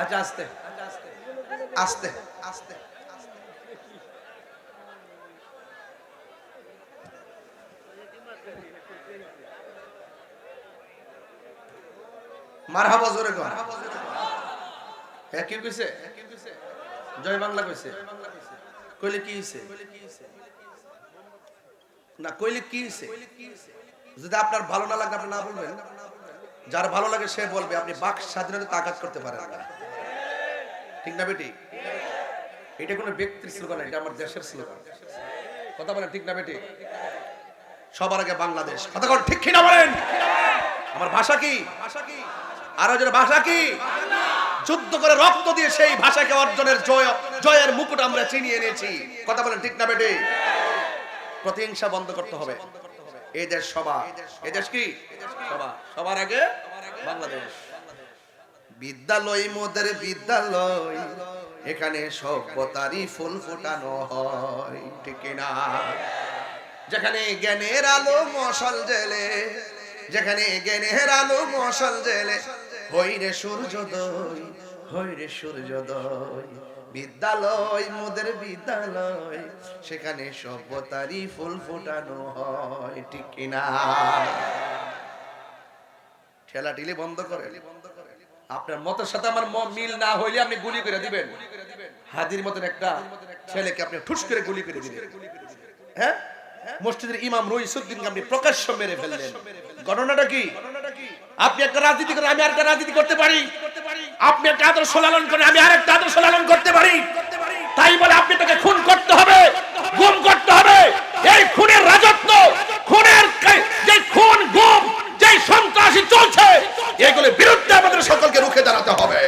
আচ্ছা আস্তে। আস্তে আস্তে। মারহাবা জোরে কর। হ্যাঁ কি কইছে? জয় বাংলা কইছে। কইলে কি হইছে? না, কইলে কি হইছে? যদি আপনার ভালো না লাগে, আপনি না বলবেন। যার ভালো লাগে সে বলবে, আপনি বাক স্বাধীনতা তাকাত করতে পারেন না। ঠিক না বেটি? এটা কোনো ব্যক্তির স্লোগান এটা আমার দেশের স্লোগান। কথা বলেন, ঠিক না বেটি? সবার আগে বাংলাদেশ। কথা বলেন, ঠিক কিনা বলেন? আমার ভাষা কি? ভাষা কি আরও যেন ভাষা কি? যুদ্ধ করে রক্ত দিয়ে সেই ভাষাকে অর্জনের জয়, জয়ের মুকুট আমরা চিনিয়ে এনেছি। কথা বলেন, ঠিক না বেটি? প্রতিহিংসা বন্ধ করতে হবে। এই দেশ সভা। এই দেশ কি? সবার আগে বাংলাদেশ। বিদ্যালয় মোদের বিদ্যালয়, এখানে সভ্যতারই ফুল ফোটানো হয়, ঠিক না? যেখানে জ্ঞানের আলো মশাল জেলে, যেখানে জ্ঞানের আলো মশাল জেলে হই রে সূর্যোদয় হই রে সূর্যোদয়। বিদ্যালয়, মোদের বিদ্যালয়, সেখানে সভ্যতারই ফুল ফোটানো হয়, ঠিক কিনা? ঠেলা ঢিলে বন্ধ করে আপনার মতের সাথে আমার মিল না হইলে আপনি গুলি করে দিবেন। হাদির মতন একটা ছেলেকে আপনি ঠুস করে গুলি করে দিবেন হ্যাঁ? মসজিদের ইমাম রইসুদ্দিনকে আপনি প্রকাশ্য মেরে ফেললেন। ঘটনাটা কি? আপনি একটা রাজনীতি করে আমি আরেকটা রাজনীতি করতে পারি। আপনি একটা আদর্শ লালন করেন, আমি আরেকটা আদর্শ লালন করতে পারি। তাই বলে আপনি তাকে খুন করতে হবে। গুম করতে হবে এই খুনের রাজত্ব খুনের কে- যে খুন গুম যে সন্ত্রাসী চলছে এগুলোর বিরুদ্ধে আমাদের সকলকে রুখে দাঁড়াতে হবে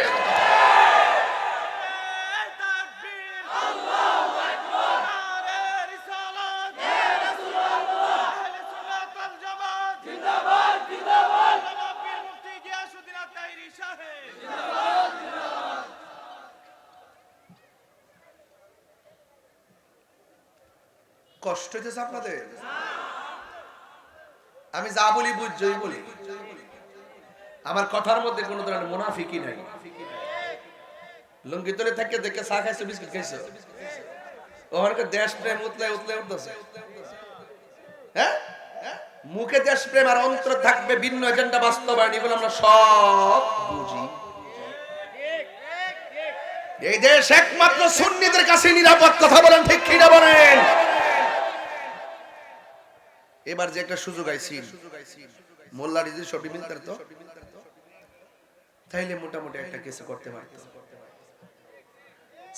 কষ্ট হইতেছে আপনাদের? আমি যা বলি বুঝছই বলি। আমার কথার মধ্যে কোনো ধরনের মুনাফিকি নাই। লুঙ্গি তুলে থেকে দেখে চা খাইছো, বিস্কুট খাইছো? ওখানকার দেশ প্রেম উতলে উতলে উঠতেছে। হ্যাঁ? মুখে দেশ প্রেম আর অন্তর থাকবে ভিন্ন এজেন্ডা বাস্তবায়ন, এগুলো আমরা সব বুঝি। এই দেশ একমাত্র সুন্নিদের কাছে নিরাপদ কথা বলেন ঠিক কিনা বলেন? এবার যে একটা সুযোগ আইছি, মোল্লা রিজির সবই মিলতার তো? তাইলে মোটামুটি একটা কিছু করতে পারতো।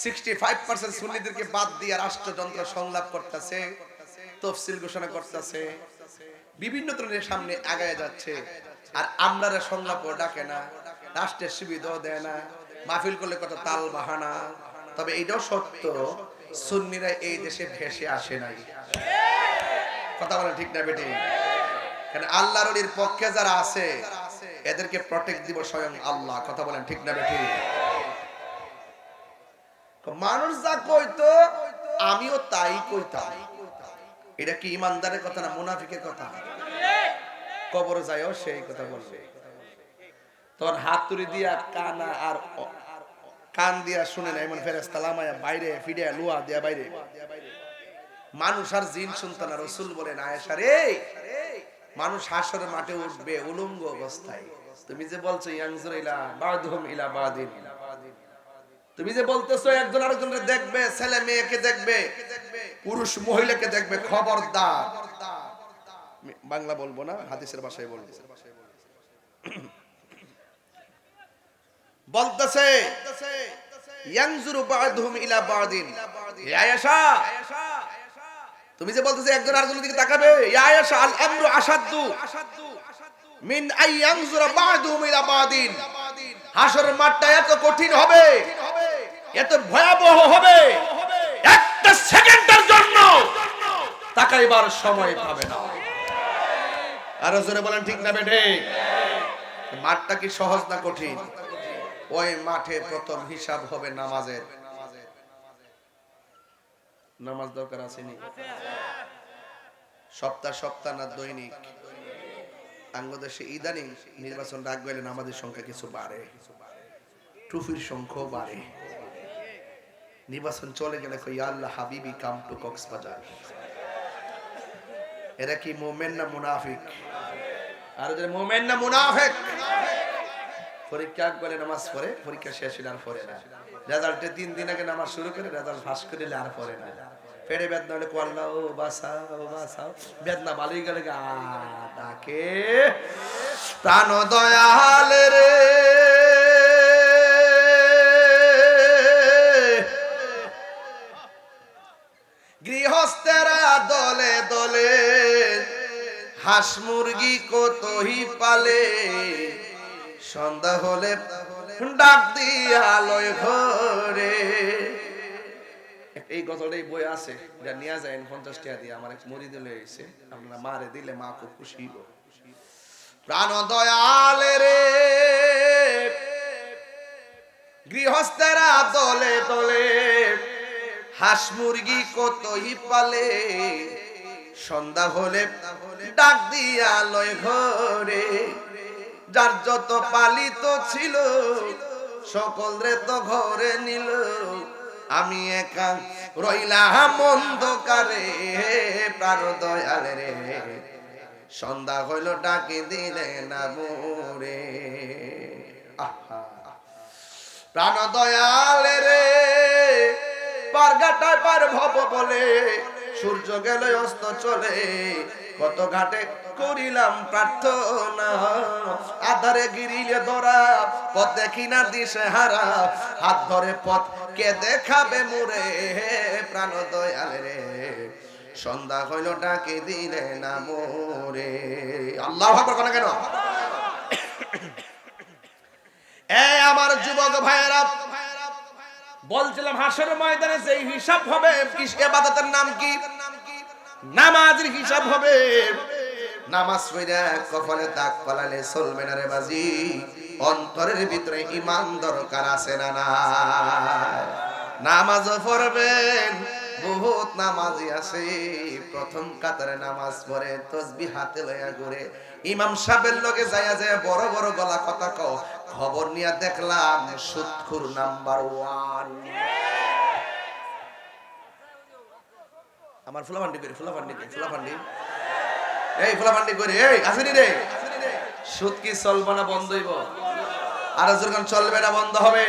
সিক্সটি ফাইভ পার্সেন্ট সুন্নিদেরকে বাদ দিয়ে রাষ্ট্রযন্ত্র সংলাপ করতেছে, তফসিল ঘোষণা করতেছে, বিভিন্ন ধরনের সামনে আগায় যাচ্ছে, আর আমরা সংলাপ ডাকে না, রাষ্ট্রের সুবিধাও দেয় না, মাহফিল করলে কত তাল বাহানা। তবে এইটাও সত্য, সুন্নিরা এই দেশে ভেসে আসে নাই। কথা বলে ঠিক না বেটি? কারণ আল্লাহর ওলির পক্ষে যারা আছে, এদেরকে প্রটেক্ট দিব স্বয়ং আল্লাহ। কথা বলেন ঠিক না বেটি? মানুষ যা কইতো, আমিও তাই কইতাম। এটা কি ইমানদারের কথা না মুনাফিকের কথা? কবর যায়ও সেই কথা বলবে। তোর হাত তুলি দিয়া কানা আর কান দিয়া শুনে না এমন ফেরেস্তা লামায়া বাইরে ফিরে লুয়া দিয়া বাইরে। মানুষ আর জিন শুনতো না, রসুল বলেন, আয়েশা রে, মানুষ হাসরের মাঠে উঠবে উলঙ্গ অবস্থায়। তুমি যে বলছো তুমি যে বলতেছো, একজন আরেকজনকে দেখবে, ছেলে মেয়েকে দেখবে, পুরুষ মহিলাকে দেখবে, খবরদার। বাংলা বলব না, হাদিসের ভাষায় বলব। বলতেছে, ইয়াংজুরু বাদহুম ইলা বাদিন। ইয়া আয়েশা তুমি যে বলতেছো একজন আরেকজনের দিকে তাকাবে, ইয়া আয়েশা, আল আমরু আসাদ্দু মিন আই ইয়াংজুরা বাদহুম ইলা বাদিন। হাসরের মাঠটা এত কঠিন হবে, এত ভয়াবহ হবে, একটা সেকেন্ডের জন্য তাকাইবার সময় পাবে না। আরও জোরে বলেন, ঠিক না বেঠে? মাঠটা কি সহজ না কঠিন? ওই মাঠে প্রথম হিসাব হবে নামাজের। নামাজ দরকার আসেনি। সপ্তাহ সপ্তাহ না দৈনিক। বাংলাদেশে ইদানিং নির্বাচন ডাক গেলেন আমাদের সংখ্যা কিছু বাড়ে। টুফির সংখ্যাও বাড়ে। নির্বাচন চলে গেলে কই আল্লাহ, হাবিবি কাম টু কক্সবাজার। এরা কি মোমেন না মুনাফিক? আর ওদের মোমেন না মুনাফিক। পরীক্ষা বলে নামাজ পড়ে, পরীক্ষা শেষ হলে আর পড়ে না। রেজাল্টে তিন দিন আগে নামাজ শুরু করে রেজাল্ট ফাঁস করে আর পড়ে না। পেটে বেদনা হলে কোয়াল্লা ও বাসাও ও বাসাও। বেদনা ভালোই গেলে ডাকে প্রাণ দয়াল রে। গৃহস্থেরা দলে দলে হাঁস মুরগি কতই পালে? সন্ধ্যা হলে ডাক দিয়া আলোয় ঘরে। এই গতটা এই বই আছে, এটা নিয়ে যায় পঞ্চাশ টাকা দিয়ে। আমার এক মরি দিলে এসে আপনারা মারে দিলে মা খুব খুশি হইব। প্রাণ দয়াল রে, গৃহস্থেরা দলে দলে, হাঁস মুরগি কতই পালে, সন্ধ্যা হলে ডাক দিয়া লয় ঘরে। যার যত পালিত ছিল, সকল রে তো ঘরে নিল। আমি একা রইলাম অন্ধকারে, প্রাণ দয়াল রে। সন্ধ্যা হইল, ডাকে দিলে না মোরে। প্রাণ দয়াল রে। পারগাটায় পার ভব বলে সূর্য গেল অস্ত চলে। কত ঘাটে করিলাম প্রার্থনা। আধারে গিরিলে ধরা, পথ দেখি না দিশে হারা হাত ধরে পথ কে দেখাবে মুরে প্রাণ দয়াল রে। সন্ধ্যা হইল, ডাকে দিলে না মোরে। আল্লাহ ভাবর কেন কেন? এ আমার যুবক ভাইয়েরা বলছিলাম হাসর ময়দানে যে হিসাব হবে এবাদতের নাম কি? নামাজের হিসাব হবে। নামাজ পড়া কপালে দাগ পালালে চলবে না রে বাজি অন্তরের ভিতরে ইমান দরকার আছে না না নামাজ পড়বেন, বহুত নামাজি আছে। প্রথম কাতারে নামাজ পড়ে তসবি হাতে লয়া ঘুরে। ইমাম সাহেবের লগে যাইয়া যায় বড় বড় গলা কথা কও খবর নিয়ে দেখলাম সুৎখুর নাম্বার ওয়ান। আমার ফুলাফান্ডি করি ফুলাফান্ডি করি, ফুলাফান্ডি। এই ফুলাফান্ডি করি, এই, আসেনি রে সুদ কি চলবে না, বন্ধ হইব। আর যখন চলবে না, বন্ধ হবে।